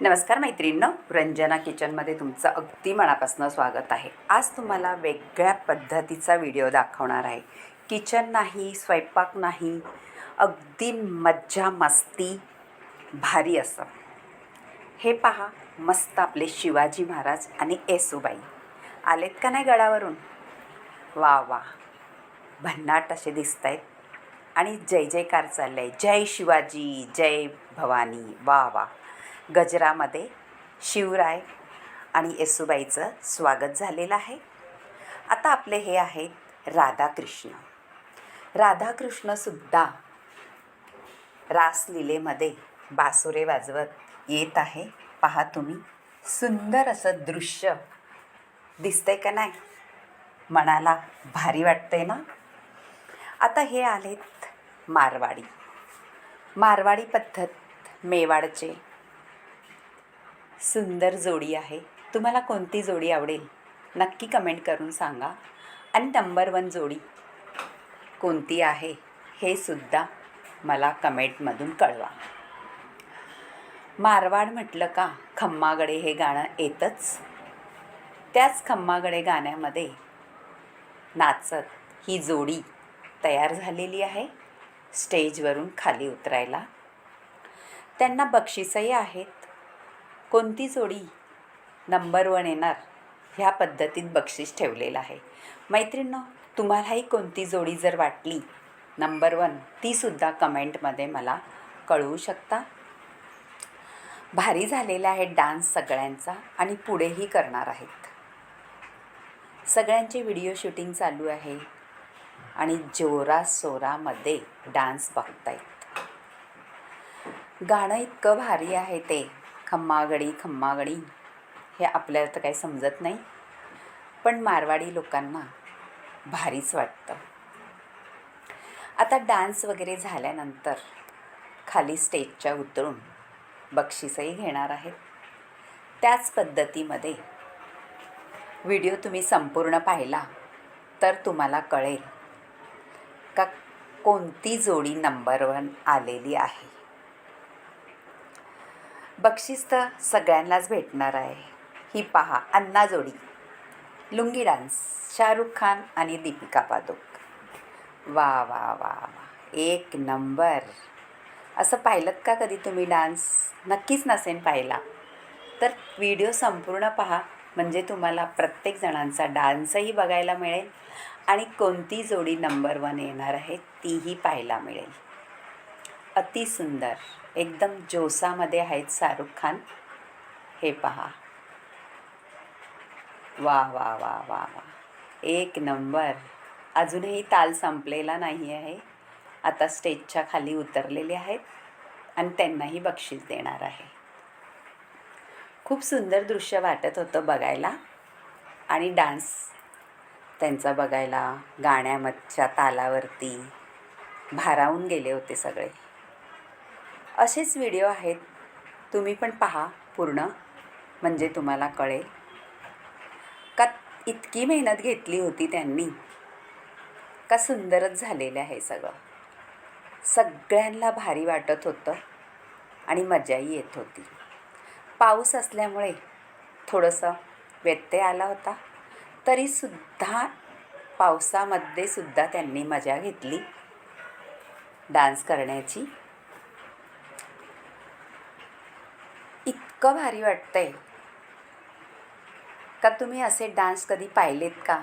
नमस्कार मैत्रिणींनो रंजना किचनमध्ये तुमचं अगदी मनापासून स्वागत आहे. आज तुम्हाला वेगळ्या पद्धतीचा व्हिडिओ दाखवणार आहे. किचन नाही स्वयंपाक नाही अगदी मज्जा मस्ती भारी असं. हे पहा मस्त आपले शिवाजी महाराज आणि येसूबाई. आलेत का नाही गडावरून? वा वा. भन्नाट असे दिसत आहेत आणि जय जयकार चाललं आहे जय शिवाजी जय भवानी. वा वा. गजरामध्ये शिवराय आणि येसूबाईचं स्वागत झालेलं आहे. आता आपले हे आहेत राधाकृष्ण. राधाकृष्णसुद्धा रासलीलेमध्ये बासुरे वाजवत येत आहे. पहा तुम्ही सुंदर असं दृश्य दिसतंय का नाही? मनाला भारी वाटतंय ना? आता हे आलेत मारवाडी. मारवाडी पद्धत मेवाडचे सुंदर जोडी आहे. तुम्हाला कोणती जोडी आवडेल? नक्की कमेंट करून सांगा. आणि नंबर वन जोडी कोणती आहे? हे सुद्धा मला कमेंटमधून कळवा. मारवाड म्हटलं का खम्मागडे हे गाणं येतच. त्याच खम्मागडे गाण्यामध्ये नाचत ही जोडी तयार झालेली आहे. स्टेजवरून खाली उतरायला. त्यांना बक्षीसही आहेत. कोणती जोडी नंबर वन येणार ह्या पद्धतीत बक्षीस ठेवलेलं आहे. मैत्रिणींनो तुम्हालाही कोणती जोडी जर वाटली नंबर वन तीसुद्धा कमेंटमध्ये मला कळवू शकता. भारी झालेला आहे डान्स सगळ्यांचा आणि पुढेही करणार आहेत. सगळ्यांचे व्हिडिओ शूटिंग चालू आहे आणि जोरा सोरामध्ये डान्स बघतायत. गाणं इतकं भारी आहे ते. खम्मागडी खम्मागडी. हे आपल्याला तर काही समजत नाही. पण मारवाडी लोकांना भारीच वाटतं. आता डान्स वगैरे झाल्यानंतर खाली स्टेजच्या उतरून बक्षीसही घेणार आहेत. त्याच पद्धतीमध्ये व्हिडिओ तुम्ही संपूर्ण पाहिला तर तुम्हाला कळेल का कोणती जोडी नंबर वन आलेली आहे. बक्षीस तर सगळ्यांनाच भेटणार आहे. ही पहा अन्ना जोडी. लुंगी डान्स. शाहरुख खान आणि दीपिका पादुक. वा वा वा वा. एक नंबर. असं पाहिलं का कधी तुम्ही डान्स? नक्कीच नसेन पाहिला. तर व्हिडिओ संपूर्ण पहा. म्हणजे तुम्हाला प्रत्येक जणांचा डान्सही बघायला मिळेल आणि कोणती जोडी नंबर वन येणार आहे तीही पाहायला मिळेल. अतिसुंदर एकदम जोसामध्ये आहेत शाहरुख खान. हे पहा. वा वा वा वा वा. एक नंबर. अजूनही ताल संपलेला नाही आहे. आता स्टेजच्या खाली उतरलेले आहेत आणि त्यांनाही बक्षीस देणार आहे. खूप सुंदर दृश्य वाटत होतं बघायला. आणि डान्स त्यांचा बघायला गाण्यामधच्या तालावरती भारावून गेले होते सगळे. असेच व्हिडिओ आहेत. तुम्ही पण पहा पूर्ण. म्हणजे तुम्हाला कळेल. का इतकी मेहनत घेतली होती त्यांनी. का सुंदरच झालेलं आहे सगळं. सगळ्यांना भारी वाटत होतं आणि मजाही येत होती. पाऊस असल्यामुळे थोडंसं व्यत्यय आला होता. तरीसुद्धा पावसामध्ये सुद्धा त्यांनी मजा घेतली. डान्स करण्याची. इतकं भारी वाटतंय. का तुम्ही असे डान्स कधी पाहिलेत का?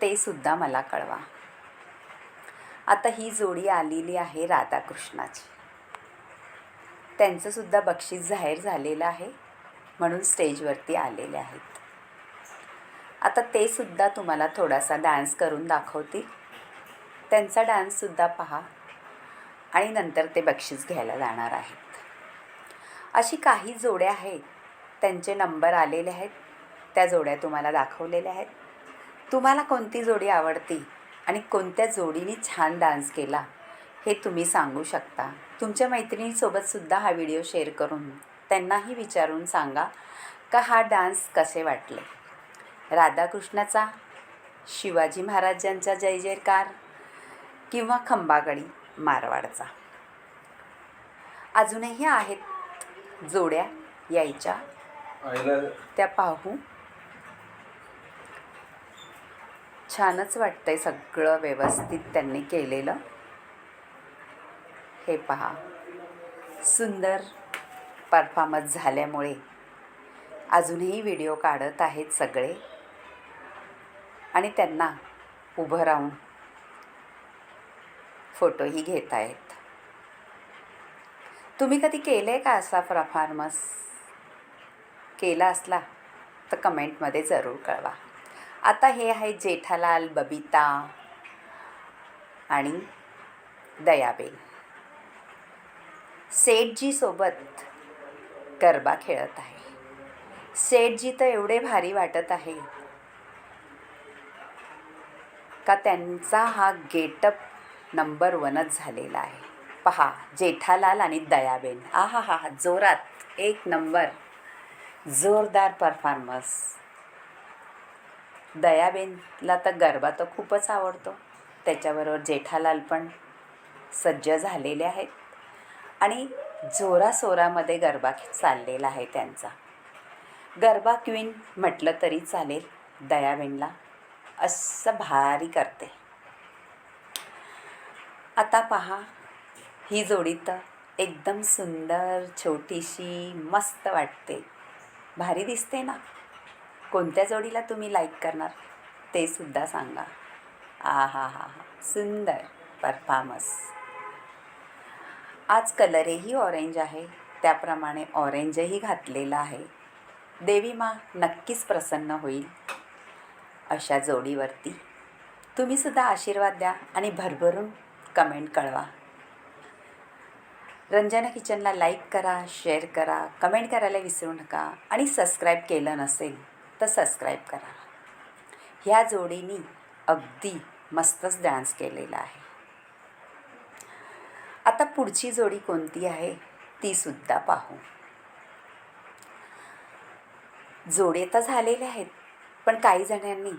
ते सुद्धा मला कळवा. आता ही जोडी आलेली आहे राधाकृष्णाची. त्यांचंसुद्धा बक्षीस जाहीर झालेलं आहे म्हणून स्टेजवरती आलेले आहेत. आता ते सुद्धा तुम्हाला थोडासा डान्स करून दाखवतील. त्यांचा डान्ससुद्धा पहा. आणि नंतर ते बक्षीस घ्यायला जाणार आहेत. अशी काही जोड्या आहेत. त्यांचे नंबर आलेले आहेत. त्या जोड्या तुम्हाला दाखवलेल्या आहेत. तुम्हाला कोणती जोडी आवडती आणि कोणत्या जोडीने छान डान्स केला हे तुम्ही सांगू शकता. तुमच्या मैत्रिणीसोबतसुद्धा हा व्हिडिओ शेअर करून त्यांनाही विचारून सांगा का हा डान्स कसे वाटले? राधाकृष्णाचा शिवाजी महाराजांचा जय जयकार किंवा खंबागडी मारवाडचा? अजूनही आहेत जोड्या यायच्या. त्या पाहू. छानच वाटतंय सगळं व्यवस्थित त्यांनी केलेलं. हे पहा. सुंदर परफॉर्मन्स झाल्यामुळे. अजूनही व्हिडिओ काढत आहेत सगळे. आणि त्यांना उभं राहून फोटोही घेत आहेत तुम्ही कधी केलं आहे का असा परफॉर्मन्स? केला असला तर कमेंटमध्ये जरूर कळवा. आता हे आहे जेठालाल बबिता आणि दयाबेन. सेठजीसोबत गरबा खेळत आहे. सेठजी तर एवढे भारी वाटत आहे का त्यांचा हा गेटअप नंबर वनच झालेला आहे. पहा जेठालाल आणि दयाबेन. आहा हा हा जोरात. एक नंबर. जोरदार परफॉर्मन्स दयाबेनला तर गरबा तर खूपच आवडतो. त्याच्याबरोबर जेठालाल पण सज्ज झालेले आहेत. आणि जोरासोरामध्ये गरबा चाललेला आहे त्यांचा. गरबा क्वीन म्हटलं तरी चालेल दयाबेनला. असं भारी करते. आता पहा ही जोडी तर एकदम सुंदर छोटीशी मस्त वाटते. भारी दिसते ना? कोणत्या जोडीला तुम्ही लाईक करणार? ते सुद्धा सांगा. आ हा हा हा सुंदर परफॉर्मन्स आज कलरही ऑरेंज आहे. त्याप्रमाणे ऑरेंजही घातलेला आहे. देवी मा नक्कीच प्रसन्न होईल. अशा जोडीवरती तुम्हीसुद्धा आशीर्वाद द्या आणि भरभरून कमेंट कळवा. रंजना किचनला लाईक करा शेअर करा कमेंट करायला विसरू नका आणि सबस्क्राईब केलं नसेल तर सबस्क्राईब करा. ह्या जोडीनी अगदी मस्तच डान्स केलेला आहे. आता पुढची जोडी कोणती आहे तीसुद्धा पाहू. जोडे तर झालेले आहेत पण काही जणांनी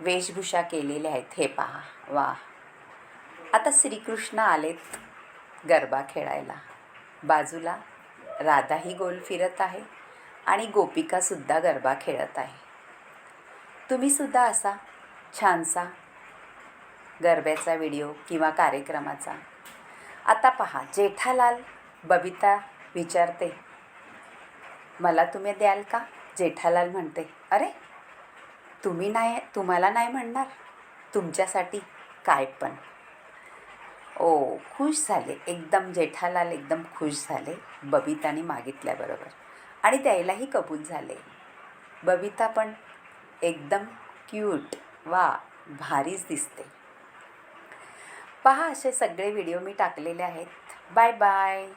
वेशभूषा केलेल्या आहेत हे पहा. वा आता श्रीकृष्ण आलेत. गरबा खेळायला. बाजूला राधाही गोल फिरत आहे आणि गोपिकासुद्धा गरबा खेळत आहे. तुम्हीसुद्धा असा छानसा गरब्याचा व्हिडिओ किंवा कार्यक्रमाचा. आता पहा जेठालाल बबिता विचारते मला तुम्ही द्याल का? जेठालाल म्हणते अरे तुम्ही नाही तुम्हाला नाही म्हणणार. तुमच्यासाठी काय पण. ओ खुश झाले. एकदम जेठालाल एकदम खुश झाले. बबिताने मागितल्याबरोबर. आणि द्यायलाही कबूल झाले. बबिता पण एकदम क्यूट वा भारीच दिसते. पहा असे सगळे व्हिडिओ मी टाकलेले आहेत. Bye bye.